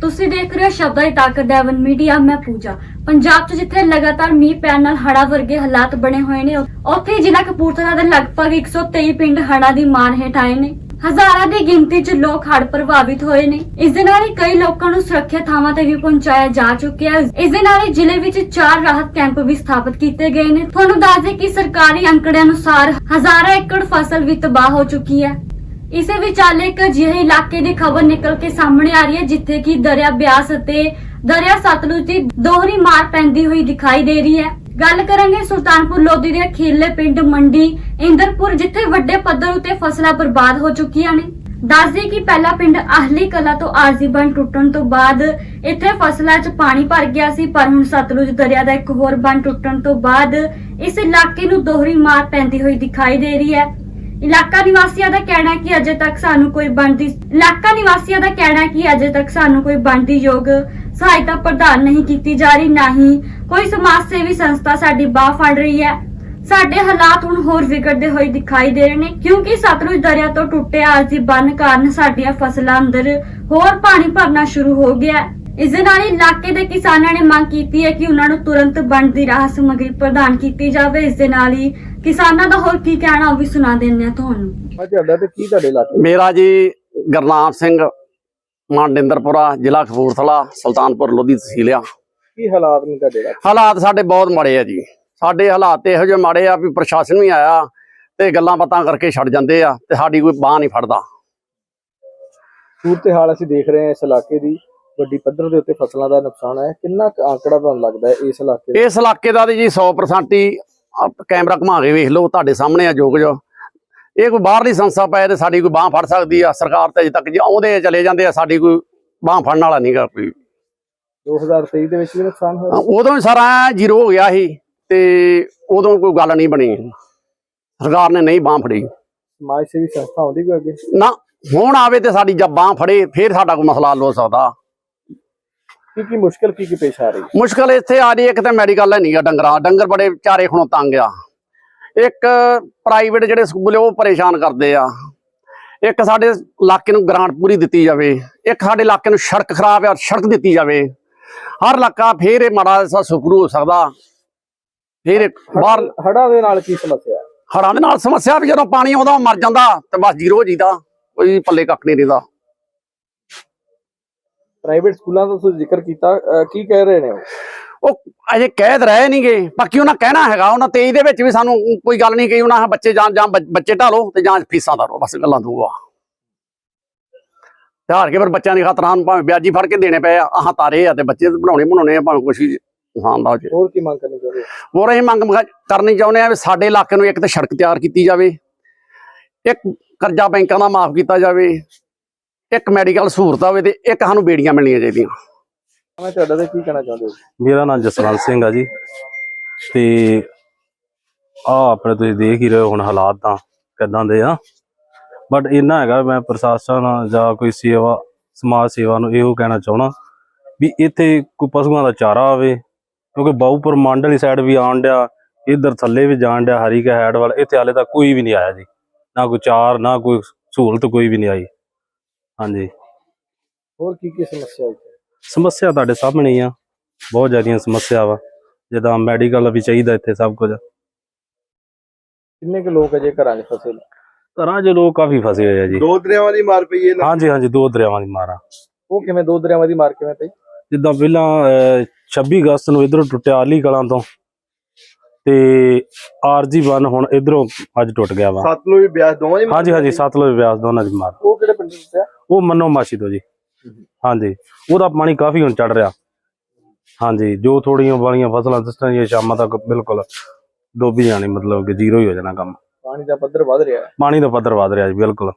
ਤੁਸੀਂ ਦੇਖ ਰਹੇ ਹੋ ਸ਼ਬਦਾਂ ਦੀ ਤਾਕਤ ਡੈਵਨ ਮੀਡੀਆ, ਮੈਂ ਪੂਜਾ। ਪੰਜਾਬ 'ਚ ਜਿੱਥੇ ਲਗਾਤਾਰ ਮੀਂਹ ਪੈਣ ਨਾਲ ਹੜ੍ਹਾਂ ਵਰਗੇ ਹਾਲਾਤ ਬਣੇ ਹੋਏ ਨੇ, ਉੱਥੇ ਜ਼ਿਲ੍ਹਾ ਕਪੂਰਥਲਾ ਦੇ ਲਗਭਗ 123 ਪਿੰਡ ਹੜ੍ਹਾਂ ਦੀ ਮਾਰ ਹੇਠ ਆਏ ਨੇ। ਹਜ਼ਾਰਾਂ ਦੀ ਗਿਣਤੀ 'ਚ ਲੋਕ ਹੜ੍ਹ ਪ੍ਰਭਾਵਿਤ ਹੋਏ ਨੇ। ਇਸ ਦੇ ਨਾਲ ਹੀ ਕਈ ਲੋਕਾਂ ਨੂੰ ਸੁਰੱਖਿਅਤ ਥਾਵਾਂ ਤੇ ਵੀ ਪਹੁੰਚਾਇਆ ਜਾ ਚੁੱਕਿਆ ਹੈ। ਇਸ ਦੇ ਨਾਲ ਹੀ ਜ਼ਿਲ੍ਹੇ ਵਿੱਚ ਚਾਰ ਰਾਹਤ ਕੈਂਪ ਵੀ ਸਥਾਪਿਤ ਕੀਤੇ ਗਏ ਨੇ। ਤੁਹਾਨੂੰ ਦੱਸ ਦੇ ਕਿ ਸਰਕਾਰੀ ਅੰਕੜਿਆਂ ਅਨੁਸਾਰ ਹਜ਼ਾਰਾਂ ਏਕੜ ਫਸਲ ਵੀ ਤਬਾਹ ਹੋ ਚੁੱਕੀ ਹੈ। ਇਸੇ ਵਿਚਾਲੇ ਇੱਕ ਅਜਿਹੇ ਇਲਾਕੇ ਦੀ ਖਬਰ ਨਿਕਲ ਕੇ ਸਾਹਮਣੇ ਆ ਰਹੀ ਹੈ, ਜਿੱਥੇ ਕਿ ਦਰਿਆ ਬਿਆਸ ਅਤੇ ਦਰਿਆ ਸਤਲੁਜ ਦੀ ਦੋਹਰੀ ਮਾਰ ਪੈਂਦੀ ਹੋਈ ਦਿਖਾਈ ਦੇ ਰਹੀ ਹੈ। ਗੱਲ ਕਰਾਂਗੇ ਸੁਲਤਾਨਪੁਰ ਲੋਧੀ ਦੇ ਖੇਲੇ ਪਿੰਡ ਮੰਡੀ ਇੰਦਰਪੁਰ, ਜਿੱਥੇ ਵੱਡੇ ਪੱਧਰ ਉਤੇ ਫਸਲਾਂ ਬਰਬਾਦ ਹੋ ਚੁੱਕੀਆਂ ਨੇ। ਦੱਸਦੇ ਕਿ ਪਹਿਲਾ ਪਿੰਡ ਆਹਲੀ ਕਲਾ ਤੋਂ ਆਰਜ਼ੀ ਬੰਨ ਟੁੱਟਣ ਤੋਂ ਬਾਅਦ ਇੱਥੇ ਫਸਲਾਂ 'ਚ ਪਾਣੀ ਭਰ ਗਿਆ ਸੀ, ਪਰ ਹੁਣ ਸਤਲੁਜ ਦਰਿਆ ਦਾ ਇੱਕ ਹੋਰ ਬੰਨ ਟੁੱਟਣ ਤੋਂ ਬਾਅਦ ਇਸ ਇਲਾਕੇ ਨੂੰ ਦੋਹਰੀ ਮਾਰ ਪੈਂਦੀ ਹੋਈ ਦਿਖਾਈ ਦੇ ਰਹੀ ਹੈ। ਇਲਾਕਾ ਨਿਵਾਸੀਆਂ ਦਾ ਕਹਿਣਾ ਹੈ ਕਿ ਅਜੇ ਤੱਕ ਸਾਨੂੰ ਕੋਈ ਬਣਦੀ ਇਲਾਕਾ ਨਿਵਾਸੀਆਂ ਦਾ ਕਹਿਣਾ ਹੈ ਕਿ ਅਜੇ ਤੱਕ ਸਾਨੂੰ ਕੋਈ ਬਣਦੀ ਯੋਗ ਸਹਾਇਤਾ ਪ੍ਰਦਾਨ ਨਹੀਂ ਕੀਤੀ ਜਾ ਰਹੀ, ਨਾ ਹੀ ਕੋਈ ਸਮਾਜ ਸੇਵੀ ਸੰਸਥਾ ਸਾਡੀ ਬਾਹ ਫੜ ਰਹੀ ਹੈ ਸਾਡੇ ਹਾਲਾਤ ਹੁਣ ਹੋਰ ਵਿਗੜਦੇ ਹੋਏ ਦਿਖਾਈ ਦੇ ਰਹੇ ਨੇ, ਕਿਉਂਕਿ ਸਤਲੁਜ ਦਰਿਆ ਤੋਂ ਟੁੱਟੇ ਆਰਜ਼ੀ ਬੰਨ ਕਾਰਨ ਸਾਡੀਆਂ ਫਸਲਾਂ ਅੰਦਰ ਹੋਰ ਪਾਣੀ ਭਰਨਾ ਸ਼ੁਰੂ ਹੋ ਗਿਆ ਹੈ। ਇਸ ਦੇ ਨਾਲ ਹੀ ਇਲਾਕੇ ਦੇ ਕਿਸਾਨਾਂ ਨੇ ਮੰਗ ਕੀਤੀ ਹੈ ਕਿ ਉਹਨਾਂ ਨੂੰ ਤੁਰੰਤ ਬਣਦੀ ਰਾਹਤ ਸਮੱਗਰੀ ਪ੍ਰਦਾਨ ਕੀਤੀ ਜਾਵੇ। ਇਸ ਦੇ ਨਾਲ ਹੀ ਕਿਸਾਨਾਂ ਦਾ ਹੋਰ ਕੀ ਕਹਿਣਾ ਉਹ ਵੀ ਸੁਣਾ ਦਿੰਦੇ ਆ ਤੁਹਾਨੂੰ। ਮੈਂ ਤੁਹਾਡਾ ਤੇ ਕੀ ਤੁਹਾਡੇ ਇਲਾਕੇ? ਮੇਰਾ ਜੀ ਗਰਨਾਮ ਸਿੰਘ ਮੰਡਿੰਦਰਪੁਰਾ ਜ਼ਿਲ੍ਹਾ ਕਪੂਰਥਲਾ ਸੁਲਤਾਨਪੁਰ ਲੋਧੀ ਤਹਿਸੀਲ ਆ। ਕੀ ਹਾਲਾਤ ਨੇ ਤੁਹਾਡੇ ਇਲਾਕੇ? ਹਾਲਾਤ ਸਾਡੇ ਬਹੁਤ ਮਾੜੇ ਆ ਜੀ। ਸਾਡੇ ਹਾਲਾਤ ਇਹੋ ਜਿਹੇ ਮਾੜੇ ਆ ਵੀ ਪ੍ਰਸ਼ਾਸਨ ਵੀ ਆਇਆ ਤੇ ਗੱਲਾਂ ਬਾਤਾਂ ਕਰਕੇ ਛੱਡ ਜਾਂਦੇ ਆ ਤੇ ਸਾਡੀ ਕੋਈ ਬਾਹ ਨਹੀਂ ਫੜਦਾ। ਸੂਰਤ ਹਾਲ ਅਸੀਂ ਦੇਖ ਰਹੇ ਹਾਂ ਇਸ ਇਲਾਕੇ ਦੀ। ਵੱਡੀ ਪੱਧਰ ਦੇ ਉੱਤੇ ਫਸਲਾਂ ਦਾ ਨੁਕਸਾਨ ਹੈ। ਕਿੰਨਾ ਕੁ ਆંકੜਾ ਤੁਹਾਨੂੰ ਲੱਗਦਾ ਹੈ ਇਸ ਇਲਾਕੇ ਦਾ? ਇਸ ਇਲਾਕੇ ਦਾ ਤੇ ਜੀ 100% ਹੀ ਕੈਮਰਾ ਘੁਮਾ ਕੇ ਵੇਖ ਲਓ ਤੁਹਾਡੇ ਸਾਹਮਣੇ ਆ ਜੋਗ ਜੋ ਇਹ ਕੋਈ ਬਾਹਰਲੀ ਸੰਸਥਾ ਪਏ ਤੇ ਸਾਡੀ ਕੋਈ ਬਾਹ ਫੜ ਸਕਦੀ ਆ ਸਰਕਾਰ ਤੇ ਅਜੇ ਤੱਕ ਜੀ ਆਉਂਦੇ ਚਲੇ ਜਾਂਦੇ ਆ ਸਾਡੀ ਕੋਈ ਬਾਹ ਫੜਨ ਵਾਲਾ ਨਹੀਂਗਾ ਕੋਈ। 2023 ਦੇ ਵਿੱਚ ਵੀ ਨੁਕਸਾਨ ਹੋਇਆ? ਉਦੋਂ ਹੀ ਸਾਰਾ ਜ਼ੀਰੋ ਹੋ ਗਿਆ ਸੀ ਤੇ ਉਦੋਂ ਕੋਈ ਗੱਲ ਨਹੀਂ ਬਣੀ। ਸਰਕਾਰ ਨੇ ਨਹੀਂ ਬਾਹ ਫੜੀ। ਸਮਾਜ ਸੇਵੀ ਸੰਸਥਾ ਆਉਂਦੀ ਕੋਈ ਅੱਗੇ? ਨਾ ਹੁਣ ਆਵੇ ਤੇ ਸਾਡੀ ਜਦ ਬਾਹ ਫੜੇ ਫਿਰ ਸਾਡਾ ਕੋਈ ਮਸਲਾ ਹੱਲ ਹੋ ਸਕਦਾ। ਕੀ ਕੀ ਮੁਸ਼ਕਲ ਕੀ ਕੀ ਪੇਸ਼ ਆ ਰਹੀ? ਹੈ ਮੁਸ਼ਕਲ ਇੱਥੇ ਆ ਰਹੀ ਇੱਕ ਤਾਂ ਮੈਡੀਕਲ ਹੈ ਨਹੀਂਗਾ ਡੰਗਰਾਂ ਡੰਗਰ ਬੜੇ ਵਿਚਾਰੇ ਖਣੋਂ ਤੰਗ ਆ। ਇੱਕ ਪ੍ਰਾਈਵੇਟ ਜਿਹੜੇ ਸਕੂਲ ਉਹ ਪਰੇਸ਼ਾਨ ਕਰਦੇ ਆ। ਇੱਕ ਸਾਡੇ ਇਲਾਕੇ ਨੂੰ ਗ੍ਰਾਂਟ ਪੂਰੀ ਦਿੱਤੀ ਜਾਵੇ। ਇੱਕ ਸਾਡੇ ਇਲਾਕੇ ਨੂੰ ਸੜਕ ਖਰਾਬ ਆ ਸੜਕ ਦਿੱਤੀ ਜਾਵੇ। ਹਰ ਇਲਾਕਾ ਫੇਰ ਇਹ ਮਾੜਾ ਸਾ ਸੁਖਰੂ ਹੋ ਸਕਦਾ। ਫੇਰ ਬਾਹਰ ਹੜਾਂ ਦੇ ਨਾਲ ਕੀ ਸਮੱਸਿਆ? ਹੜਾਂ ਦੇ ਨਾਲ ਸਮੱਸਿਆ ਵੀ ਜਦੋਂ ਪਾਣੀ ਆਉਂਦਾ ਮਰ ਜਾਂਦਾ ਤੇ ਬਸ ਜ਼ੀਰੋ ਹੋ ਜੀਦਾ ਕੋਈ ਪੱਲੇ ਕੱਖ ਨਹੀਂ ਰਹਿੰਦਾ। ਪ੍ਰਾਈਵੇਟ ਸਕੂਲਾਂ ਦਾ ਤੁਸੀਂ ਜ਼ਿਕਰ ਕੀਤਾ ਅਹ ਕੀ ਕਹਿ ਰਹੇ ਨੇ ਉਹ? ਉਹ ਅਜੇ ਕਹਿ ਤਾਂ ਰਹੇ ਨਹੀਂਗੇ ਬਾਕੀ ਉਹਨਾਂ ਕਹਿਣਾ ਹੈਗਾ ਉਹਨਾਂ 23 ਦੇ ਵਿੱਚ ਵੀ ਸਾਨੂੰ ਕੋਈ ਗੱਲ ਨਹੀਂ ਕਹੀ ਉਹਨਾਂ ਬੱਚੇ ਜਾਂ ਜਾਂ ਬੱਚ- ਬੱਚੇ ਢਾਲੋ ਤੇ ਜਾਂ ਫੀਸਾਂ ਧਾਰੋ ਬਸ ਗੱਲਾਂ ਦੋ ਆ। ਹਾਰ ਕੇ ਫਿਰ ਬੱਚਿਆਂ ਦੀ ਖਾਤਰਾਂ ਨੂੰ ਭਾਵੇਂ ਵਿਆਜੀ ਫੜ ਕੇ ਦੇਣੇ ਪਏ ਆ ਆਹ ਤਾਰੇ ਆ ਤੇ ਬੱਚੇ ਬਣਾਉਣੇ ਬਣਾਉਣੇ ਆ ਭਾਵੇਂ ਕੁਛ ਵੀ ਨੁਕਸਾਨ ਦਾ ਹੋ। ਜੇ ਹੋਰ ਕੀ ਮੰਗ ਕਰਨੀ ਚਾਹੁੰਦੇ ਹੋ? ਹੋਰ ਅਸੀਂ ਮੰਗ ਮੰਗ ਕਰਨੀ ਚਾਹੁੰਦੇ ਆ ਵੀ ਸਾਡੇ ਇਲਾਕੇ ਨੂੰ ਇੱਕ ਤਾਂ ਸੜਕ ਤਿਆਰ ਕੀਤੀ ਜਾਵੇ ਇੱਕ ਕਰਜ਼ਾ ਬੈਂਕਾਂ ਦਾ ਮਾਫ ਕੀਤਾ ਜਾਵੇ ਇੱਕ ਮੈਡੀਕਲ ਸਹੂਲਤ ਹੋਵੇ ਤੇ ਇੱਕ ਸਾਨੂੰ ਬੇੜੀਆਂ ਮਿਲਣੀਆਂ ਚਾਹੀਦੀਆਂ। ਮੈਂ ਤੁਹਾਡਾ ਤੇ ਕੀ ਕਹਿਣਾ ਚਾਹੁੰਦੇ ਹੋ? ਮੇਰਾ ਨਾਮ ਜਸਵੰਤ ਸਿੰਘ ਆ ਜੀ। ਤੇ ਆ ਆਪਣੇ ਤੁਸੀਂ ਦੇਖ ਹੀ ਰਹੇ ਹੋ ਹੁਣ ਹਾਲਾਤ ਤਾਂ ਕਿਦਾਂ ਦੇ ਆ। ਬਟ ਇੰਨਾ ਹੈਗਾ ਮੈਂ ਪ੍ਰਸ਼ਾਸਨ ਜਾਂ ਕੋਈ ਸੇਵਾ ਸਮਾਜ ਸੇਵਾ ਨੂੰ ਇਹੋ ਕਹਿਣਾ ਚਾਹਣਾ ਵੀ ਇੱਥੇ ਕੋਈ ਪਸ਼ੂਆਂ ਦਾ ਚਾਰਾ ਆਵੇ ਕਿਉਂਕਿ ਬਾਊਪੁਰ ਮੰਡ ਵਾਲੀ ਸਾਈਡ ਵੀ ਆਉਣ ਡਿਆ ਇੱਧਰ ਥੱਲੇ ਵੀ ਜਾਣ ਡਿਆ ਹਰੀਕਾ ਹੈਡ ਵਾਲਾ ਇੱਥੇ ਹਾਲੇ ਤੱਕ ਕੋਈ ਵੀ ਨਹੀਂ ਆਇਆ ਜੀ। ਨਾ ਕੋਈ ਚਾਰ ਨਾ ਕੋਈ ਸਹੂਲਤ ਕੋਈ ਵੀ ਨਹੀਂ ਆਈ। ਹਾਂਜੀ। ਹੋਰ ਕੀ ਕੀ ਸਮੱਸਿਆ ਹੈ? ਸਮੱਸਿਆ ਤੁਹਾਡੇ ਸਾਹਮਣੇ ਹੀ ਆ। ਬਹੁਤ ਜ਼ਿਆਦੀਆਂ ਸਮੱਸਿਆ ਵਾ। ਜਿੱਦਾਂ ਮੈਡੀਕਲ ਵੀ ਚਾਹੀਦਾ ਇੱਥੇ ਸਭ ਕੁਝ। ਕਿੰਨੇ ਕੁ ਲੋਕ ਅਜੇ ਘਰਾਂ 'ਚ ਫਸੇ ਨੇ? ਘਰਾਂ 'ਚ ਲੋਕ ਕਾਫੀ ਫਸੇ ਹੋਏ ਆ ਜੀ। ਦੋ ਦਰਿਆਵਾਂ ਦੀ ਮਾਰ ਪਈ ਹੈ ਹਾਂਜੀ ਹਾਂਜੀ ਦੋ ਦਰਿਆਵਾਂ ਦੀ ਮਾਰਾ ਉਹ ਕਿਵੇਂ ਦੋ ਦਰਿਆਵਾਂ ਦੀ ਮਾਰ ਕਿਵੇਂ ਪਈ? ਜਿੱਦਾਂ ਪਹਿਲਾਂ ਅਹ, 26 ਅਗਸਤ ਨੂੰ ਇਧਰੋਂ ਟੁੱਟਿਆ ਆਲੀ ਕਲਾਂ ਤੋਂ। ਤੇ ਆਰਜੀ 1 ਹੁਣ ਇਧਰੋਂ ਅੱਜ ਟੁੱਟ ਗਿਆ ਵਾ। ਸਤਲੁਜ ਬਿਆਸ ਦੋਵਾਂ ਦੀ ਹਾਂਜੀ ਹਾਂਜੀ ਸਤਲੁਜ ਵਿਆਸ ਦੋਨਾਂ ਦੀ ਮਾਰ। ਉਹ ਕਿਹੜੇ ਪਿੰਡ ਚ ਹੈ ਉਹ ਮੰਨੋ ਮਾਸੀ ਤੋਂ ਜੀ। ਹਾਂਜੀ। ਉਹਦਾ ਪਾਣੀ ਕਾਫੀ ਹੁਣ ਚੜ ਰਿਹਾ। ਹਾਂਜੀ ਜੋ ਥੋੜੀਆਂ ਵਾਲੀਆਂ ਫਸਲਾਂ ਦਿਸਟਾਂ ਇਹ ਸ਼ਾਮਾਂ ਤੱਕ ਬਿਲਕੁਲ ਡੋਬੀ ਜਾਣੀ ਮਤਲਬ ਕਿ ਜ਼ੀਰੋ ਹੀ ਹੋ ਜਾਣਾ ਕੰਮ। ਪਾਣੀ ਦਾ ਪੱਧਰ ਵਧ ਰਿਹਾ। ਪਾਣੀ ਦਾ ਪੱਧਰ ਵਧ ਰਿਹਾ ਜੀ ਬਿਲਕੁਲ।